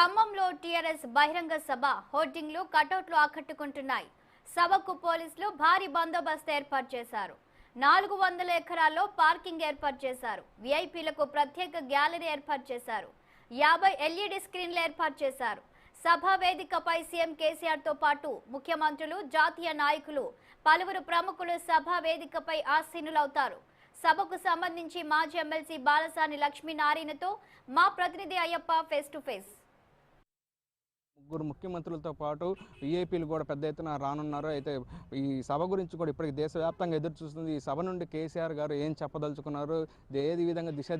ఖమ్మంలో టీఆర్ఎస్ బహిరంగ సభ హోర్డింగ్లు కటౌట్లు ఆకట్టుకుంటున్నాయి. సభకు పోలీసులు భారీ బందోబస్తు ఏర్పాటు చేశారు. నాలుగు వందల ఎకరాల్లో పార్కింగ్ ఏర్పాటు చేశారు. విఐపీలకు ప్రత్యేక గ్యాలరీ ఏర్పాటు చేశారు. యాభై ఎల్ఈడి స్క్రీన్లు ఏర్పాటు చేశారు. సభా వేదికపై సీఎం కేసీఆర్తో పాటు ముఖ్యమంత్రులు జాతీయ నాయకులు పలువురు ప్రముఖులు సభా వేదికపై ఆసీనులవుతారు. సభకు సంబంధించి మాజీ ఎమ్మెల్సీ బాలసాని లక్ష్మీనారాయణతో మా ప్రతినిధి అయ్యప్ప ఫేస్ టు ఫేస్ ముగ్గురు ముఖ్యమంత్రులతో పాటు విఐపీలు కూడా పెద్ద ఎత్తున రానున్నారు. అయితే ఈ సభ గురించి కూడా ఇప్పటికి దేశవ్యాప్తంగా ఎదురు చూస్తుంది. ఈ సభ నుండి కేసీఆర్ గారు ఏం చెప్పదలుచుకున్నారు? ఏది విధంగా దిశ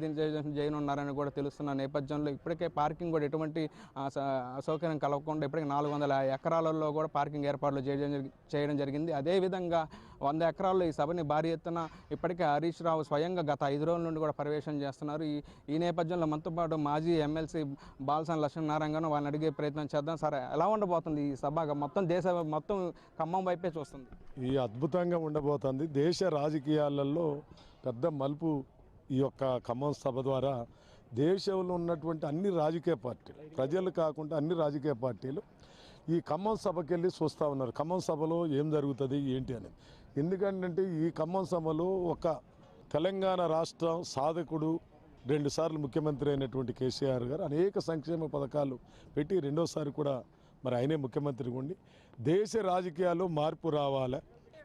చేయనున్నారని కూడా తెలుస్తున్న నేపథ్యంలో ఇప్పటికే పార్కింగ్ కూడా ఎటువంటి స- అసౌకర్యం కలగకుండా ఇప్పటికే నాలుగు వందల ఎకరాలలో కూడా పార్కింగ్ ఏర్పాట్లు చేయడం చేయడం జరిగింది. అదేవిధంగా వంద ఎకరాల్లో ఈ సభని భారీ ఎత్తున ఇప్పటికే హరీష్ రావు స్వయంగా గత ఐదు రోజుల నుండి కూడా పర్యవేక్షణ చేస్తున్నారు. ఈ ఈ నేపథ్యంలో మనతో పాటు మాజీ ఎమ్మెల్సీ బాలసాని లక్ష్మీనారాయణ గారు వాళ్ళని అడిగే ప్రయత్నం చేద్దాం. సార్ ఎలా ఉండబోతుంది ఈ సభ? మొత్తం దేశ మొత్తం ఖమ్మం వైపే చూస్తుంది. ఈ అద్భుతంగా ఉండబోతుంది. దేశ రాజకీయాలలో పెద్ద మలుపు ఈ యొక్క ఖమ్మం సభ ద్వారా దేశంలో ఉన్నటువంటి అన్ని రాజకీయ పార్టీలు ప్రజలు కాకుండా అన్ని రాజకీయ పార్టీలు ఈ ఖమ్మం సభకి వెళ్ళి చూస్తూ ఉన్నారు. ఖమ్మం సభలో ఏం జరుగుతుంది ఏంటి అనేది. ఎందుకంటే ఈ ఖమ్మం సభలో ఒక తెలంగాణ రాష్ట్రం సాధకుడు రెండుసార్లు ముఖ్యమంత్రి అయినటువంటి కేసీఆర్ గారు అనేక సంక్షేమ పథకాలు పెట్టి రెండోసారి కూడా మరి ఆయనే ముఖ్యమంత్రి ఉండి దేశ రాజకీయాల్లో మార్పు రావాలి?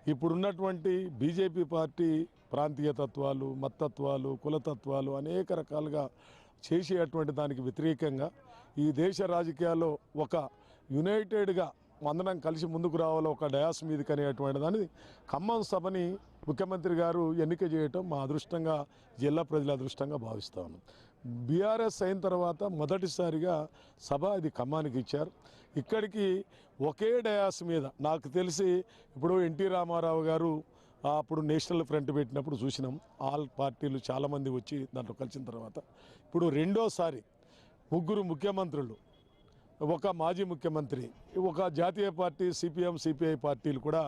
ఇప్పుడున్నటువంటి బీజేపీ పార్టీ ప్రాంతీయ తత్వాలు మతత్వాలు కులతత్వాలు అనేక రకాలుగా చేసేటువంటి దానికి వ్యతిరేకంగా ఈ దేశ రాజకీయాల్లో ఒక యునైటెడ్గా అందరం కలిసి ముందుకు రావాలో ఒక డయాస్ మీదకి అనేటువంటి దాన్ని ఖమ్మం సభని ముఖ్యమంత్రి గారు ఎన్నిక చేయటం మా అదృష్టంగా జిల్లా ప్రజల అదృష్టంగా భావిస్తా ఉన్నాం. బీఆర్ఎస్ అయిన తర్వాత మొదటిసారిగా సభ ఇది ఖమ్మానికి ఇచ్చారు. ఇక్కడికి ఒకే డయాస్ మీద నాకు తెలిసి ఇప్పుడు ఎన్టీ రామారావు గారు అప్పుడు నేషనల్ ఫ్రంట్ పెట్టినప్పుడు చూసినాం. ఆల్ పార్టీలు చాలామంది వచ్చి దాంట్లో కలిసిన తర్వాత. ఇప్పుడు రెండోసారి ముగ్గురు ముఖ్యమంత్రులు ఒక మాజీ ముఖ్యమంత్రి ఒక జాతీయ పార్టీ సిపిఎం సిపిఐ పార్టీలు కూడా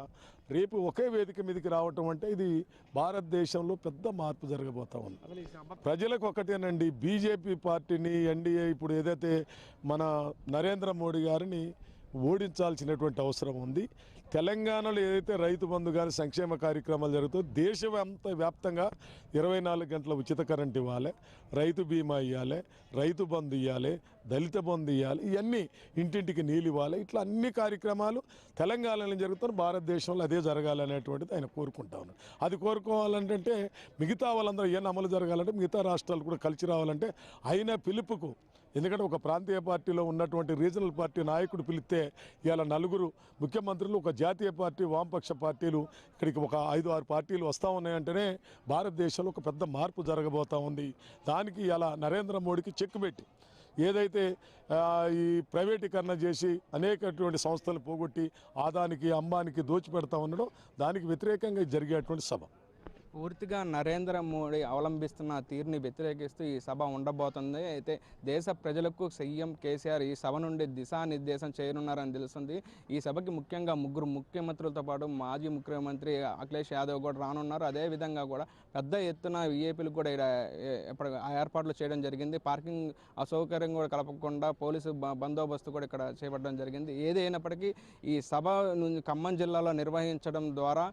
రేపు ఒకే వేదిక మీదకి రావటం అంటే ఇది భారతదేశంలో పెద్ద మార్పు జరగబోతా ఉంది. ప్రజలకు ఒకటేనండి బీజేపీ పార్టీని ఎన్డీఏ ఇప్పుడు ఏదైతే మన నరేంద్ర మోడీ గారిని ఓడించాల్సినటువంటి అవసరం ఉంది. తెలంగాణలో ఏదైతే రైతు బంధు కానీ సంక్షేమ కార్యక్రమాలు జరుగుతూ దేశవ్యాప్త వ్యాప్తంగా ఇరవై నాలుగు గంటల ఉచిత కరెంట్ ఇవ్వాలి. రైతు బీమా ఇవ్వాలి రైతు బంధు ఇవ్వాలి దళిత బంధు ఇవ్వాలి ఇవన్నీ ఇంటింటికి నీళ్ళు ఇవ్వాలి. ఇట్లా అన్ని కార్యక్రమాలు తెలంగాణలో జరుగుతున్న భారతదేశంలో అదే జరగాలనేటువంటిది ఆయన కోరుకుంటా ఉన్నాడు. అది కోరుకోవాలంటే మిగతా వాళ్ళందరూ ఏం అమలు జరగాలంటే మిగతా రాష్ట్రాలు కూడా కలిసి రావాలంటే ఆయన పిలుపుకు ఎందుకంటే ఒక ప్రాంతీయ పార్టీలో ఉన్నటువంటి రీజనల్ పార్టీ నాయకుడు పిలిస్తే ఇవాళ నలుగురు ముఖ్యమంత్రులు ఒక జాతీయ పార్టీ వామపక్ష పార్టీలు ఇక్కడికి ఒక ఐదు ఆరు పార్టీలు వస్తూ ఉన్నాయంటేనే భారతదేశంలో ఒక పెద్ద మార్పు జరగబోతూ ఉంది. దానికి ఇలా నరేంద్ర మోడీకి చెక్ పెట్టి ఏదైతే ఈ ప్రైవేటీకరణ చేసి అనేకటువంటి సంస్థలు పోగొట్టి ఆదానికి అంబానికి దోచిపెడతా ఉన్నాడో దానికి వ్యతిరేకంగా జరిగేటువంటి సభ. పూర్తిగా నరేంద్ర మోడీ అవలంబిస్తున్న తీరుని వ్యతిరేకిస్తూ ఈ సభ ఉండబోతుంది. అయితే దేశ ప్రజలకు సీఎం కేసీఆర్ ఈ సభ నుండి దిశానిర్దేశం చేయనున్నారని తెలుస్తుంది. ఈ సభకి ముఖ్యంగా ముగ్గురు ముఖ్యమంత్రులతో పాటు మాజీ ముఖ్యమంత్రి అఖిలేష్ యాదవ్ కూడా రానున్నారు. అదేవిధంగా కూడా పెద్ద ఎత్తున విఏపీలు కూడా ఇక్కడ ఏర్పాట్లు చేయడం జరిగింది. పార్కింగ్ అసౌకర్యం కూడా కలపకుండా పోలీసు బందోబస్తు కూడా ఇక్కడ చేపట్టడం జరిగింది. ఏదైనప్పటికీ ఈ సభ నుంచి ఖమ్మం జిల్లాలో నిర్వహించడం ద్వారా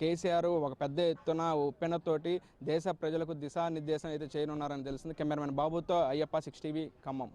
కేసీఆర్ ఒక పెద్ద ఎత్తున ఉప్పెనతోటి దేశ ప్రజలకు దిశానిర్దేశం అయితే చేయనున్నారని తెలిసింది కెమెరామెన్ బాబుతో అయ్యప్ప సిక్స్ టీవీ ఖమ్మం.